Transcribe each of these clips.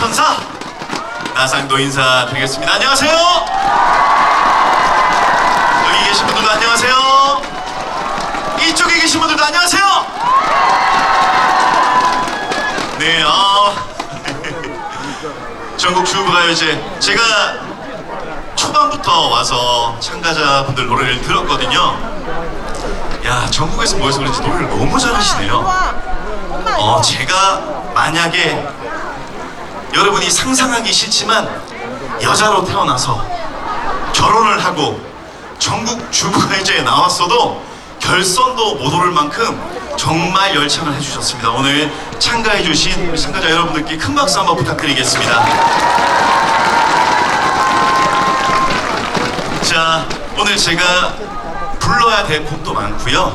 천사 나상도 인사드리겠습니다. 안녕하세요. 여기 계신 분들도 안녕하세요. 이쪽에 계신 분들도 안녕하세요. 네, 어, 전국 주부가요제 제가 초반부터 와서 참가자분들 노래를 들었거든요. 야 전국에서 모여서 그런지 노래를 너무 잘하시네요. 어 제가 만약에 여러분이 상상하기 싫지만 여자로 태어나서 결혼을 하고 전국 주부가요제에 나왔어도 결선도 못 오를 만큼 정말 열창을 해주셨습니다. 오늘 참가해주신 참가자 여러분들께 큰 박수 한번 부탁드리겠습니다. 자, 오늘 제가 불러야 될 곡도 많고요.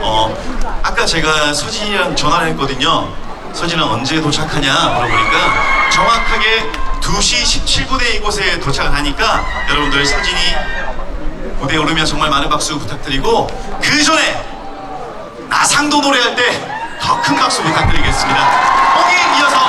어, 아까 제가 서진이랑 전화를 했거든요. 서진은 언제 도착하냐 물어보니까 정확하게 2시 17분에 이곳에 도착을 하니까 여러분들 서진이 무대에 오르면 정말 많은 박수 부탁드리고 그 전에 나상도 노래할 때 더 큰 박수 부탁드리겠습니다. 거기 이어서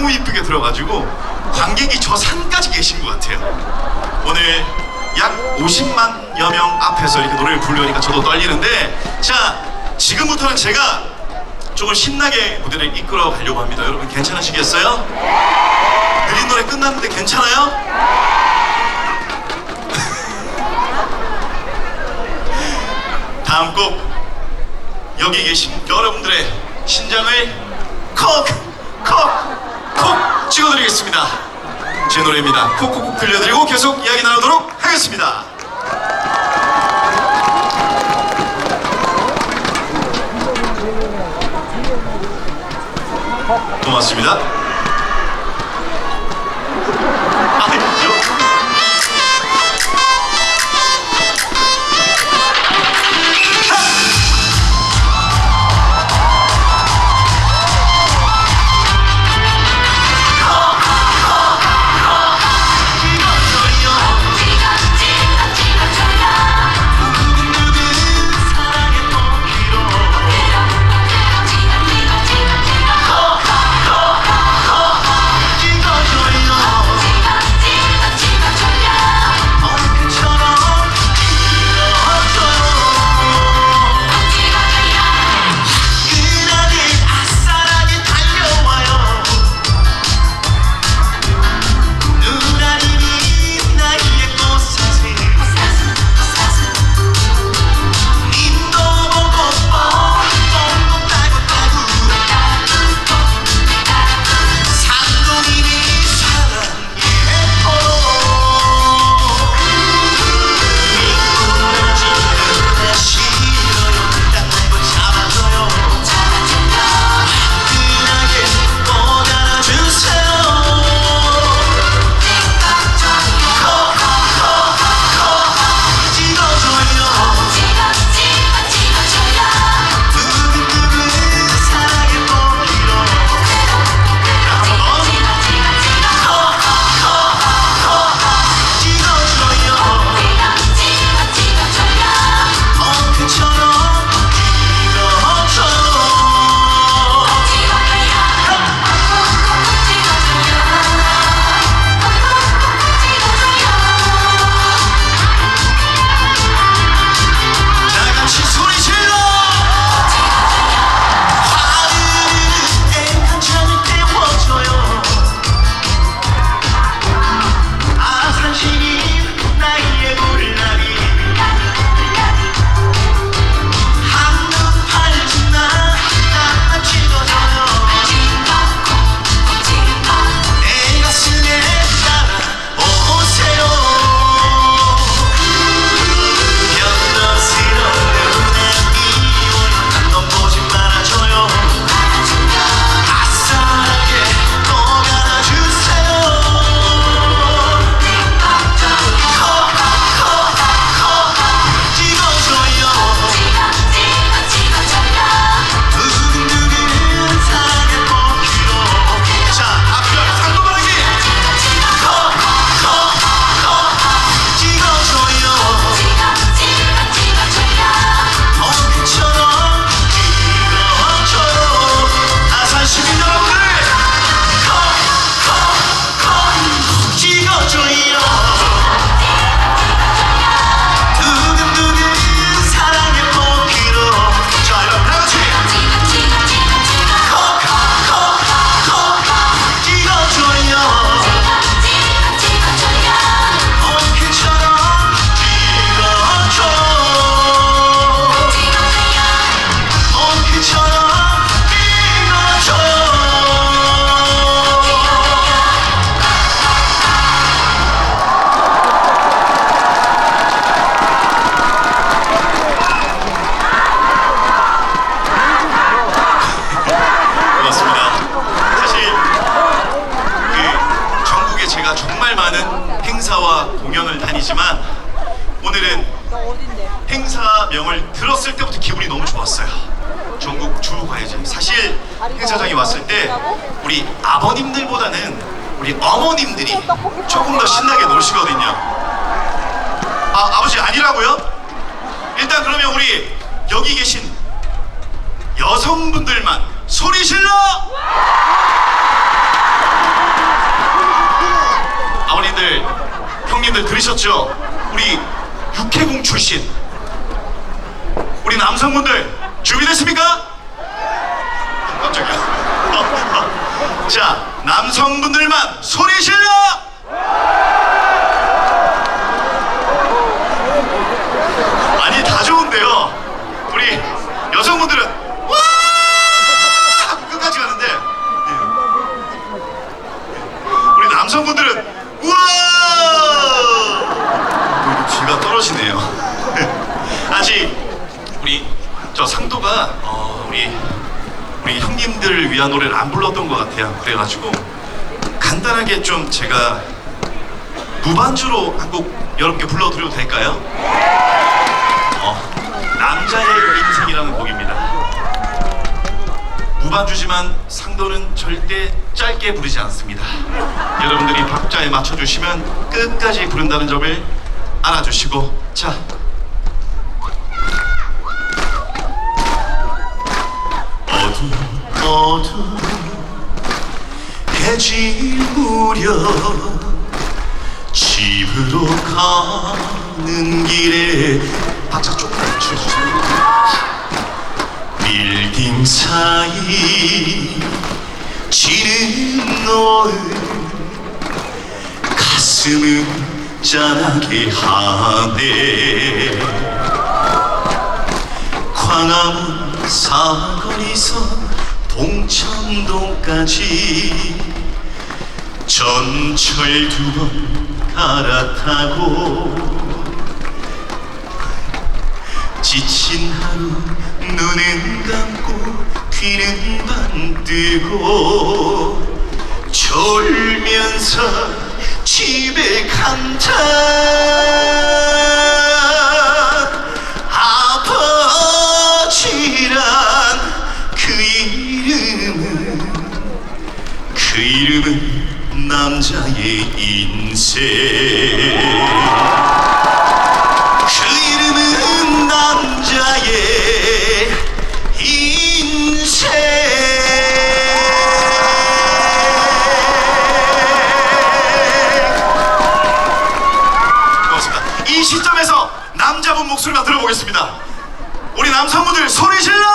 너무 이쁘게 들어가지고 관객이 저 산까지 계신 것 같아요. 오늘 약 50만여 명 앞에서 이렇게 노래를 부르려니까 저도 떨리는데 자 지금부터는 제가 조금 신나게 무대를 이끌어 가려고 합니다. 여러분 괜찮으시겠어요? 느린 노래 끝났는데 괜찮아요? 다음 곡 여기 계신 여러분들의 신장을 콕 콕 콕 찍어드리겠습니다. 제 노래입니다. 콕콕콕 들려드리고 계속 이야기 나누도록 하겠습니다. 고맙습니다. 기분이 너무 좋았어요. 전국 주과외제 사실 행사장에 왔을 때 우리 아버님들보다는 우리 어머님들이 조금 더 신나게 놀시거든요. 아 아버지 아니라고요? 일단 그러면 우리 여기 계신 여성분들만 소리 질러! 아버님들, 형님들 들으셨죠? 우리 육해공 출신 우리 남성분들 준비됐습니까? 깜짝이야. 자, 남성분들만 소리 질러! 아니 다 좋은데요. 우리 여성분들은 와 하고 끝까지 가는데 예. 우리 남성분들은 우와 뭐 귀가 떨어지네요. 아직 우리 저 상도가 어, 우리 우리 형님들 위한 노래를 안 불렀던 것 같아요. 그래가지고 간단하게 좀 제가 무반주로 한 곡 여러분께 불러드려도 될까요? 어, 남자의 인생이라는 곡입니다. 무반주지만 상도는 절대 짧게 부르지 않습니다. 여러분들이 박자에 맞춰주시면 끝까지 부른다는 점을 알아주시고 자 어둠 어둠 해질 무렵 집으로 가는 길에 박자 조금 맞춰주세요. 빌딩 사이 지는 노을 가슴은 짠하게 하네. 광화문 사거리서 동천동까지 전철 두 번 갈아타고 지친 하루 눈은 감고 귀는 반뜨고 졸면서 집에 간다 소리 질러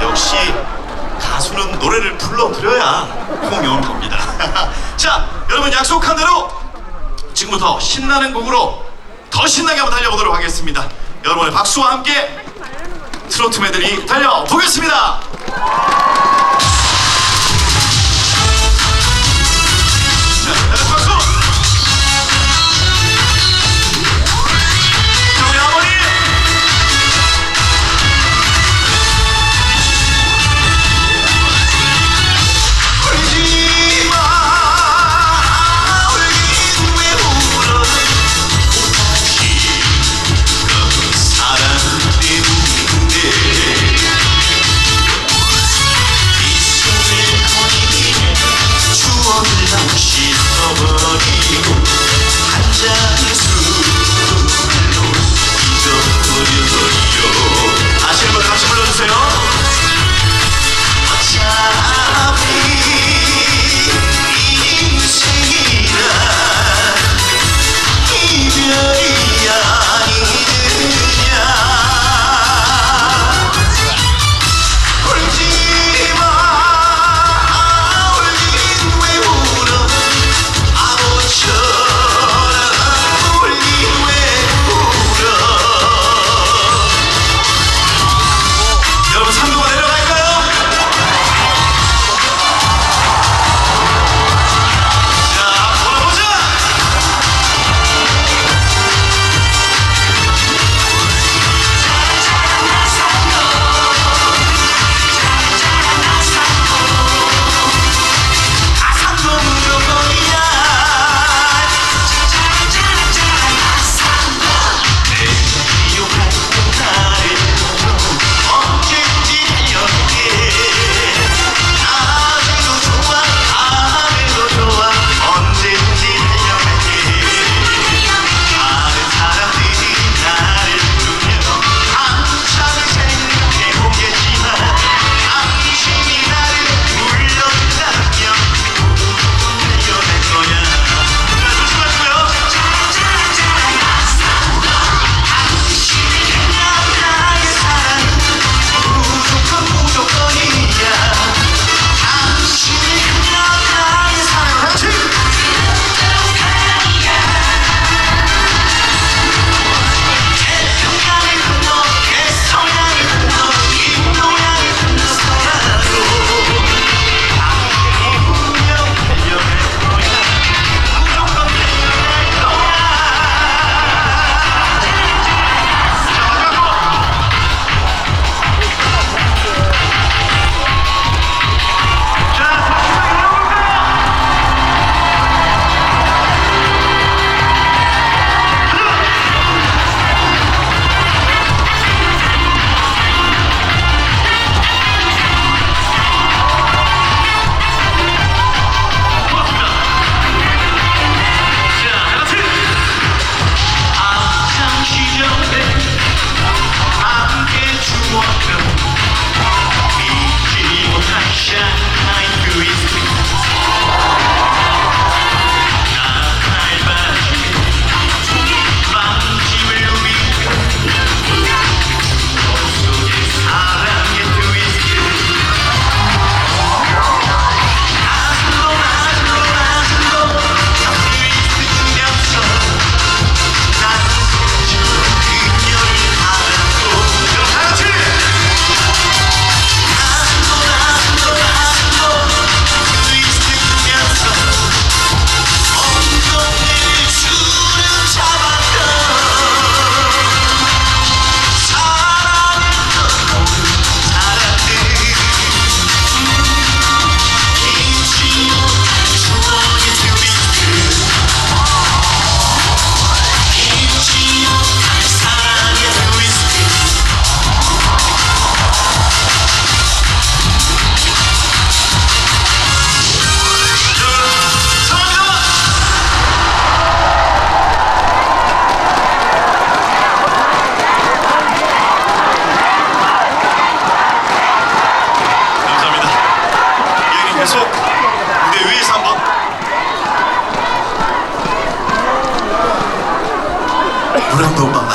역시 가수는 노래를 불러드려야 오는 겁니다. 자, 여러분 약속한 대로 지금부터 신나는 곡으로 더 신나게 한번 달려보도록 하겠습니다. 여러분의 박수와 함께 트로트 메들리 달려보겠습니다.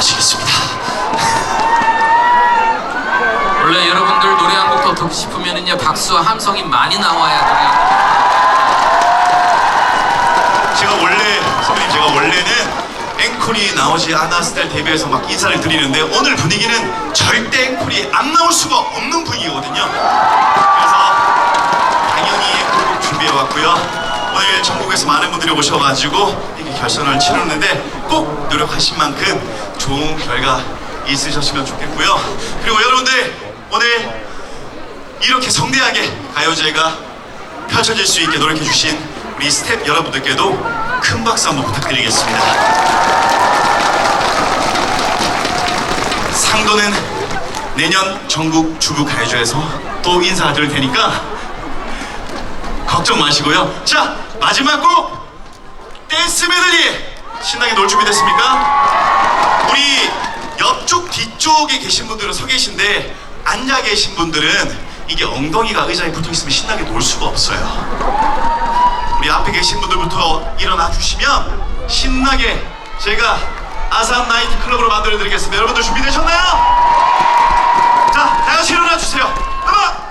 마시겠습니다. 원래 여러분들 노래 한 곡 더 듣고 싶으면은요 박수와 함성이 많이 나와야 곡. 제가 원래 선배님 제가 원래는 앵콜이 나오지 않았을 때 데뷔해서 막 인사를 드리는데 오늘 분위기는 절대 앵콜이 안 나올 수가 없는 분위기거든요. 그래서 당연히 앵콜곡 준비해 왔고요. 오늘 전국에서 많은 분들이 오셔가지고 결선을 치렀는데 꼭 노력하신 만큼 좋은 결과 있으셨으면 좋겠고요. 그리고 여러분들 오늘 이렇게 성대하게 가요제가 펼쳐질 수 있게 노력해 주신 우리 스텝 여러분들께도 큰 박수 한번 부탁드리겠습니다. 상도는 내년 전국 주부 가요제에서 또 인사드릴 테니까 걱정 마시고요. 자 마지막 곡 댄스 메들리 신나게 놀 준비 됐습니까? 우리 옆쪽 뒤쪽에 계신 분들은 서 계신데 앉아 계신 분들은 이게 엉덩이가 의자에 붙어 있으면 신나게 놀 수가 없어요. 우리 앞에 계신 분들부터 일어나 주시면 신나게 제가 아산 나이트 클럽으로 만들어 드리겠습니다. 여러분들 준비되셨나요? 자, 다 같이 일어나 주세요. 음악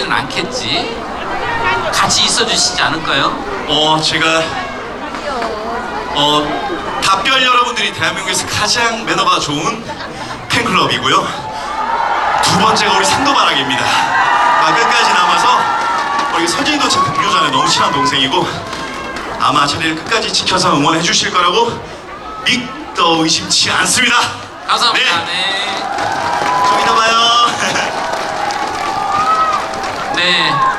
가지는 않겠지? 같이 있어 주시지 않을까요? 어 제가 어 답변 여러분들이 대한민국에서 가장 매너가 좋은 팬클럽이고요. 두 번째가 우리 상도바락입니다. 아, 끝까지 남아서 우리 서진이도 제 동료잖아요. 너무 친한 동생이고 아마 자리를 끝까지 지켜서 응원해 주실 거라고 믿도 의심치 않습니다. 감사합니다. 네, 네. 좀 이따 봐요. 네.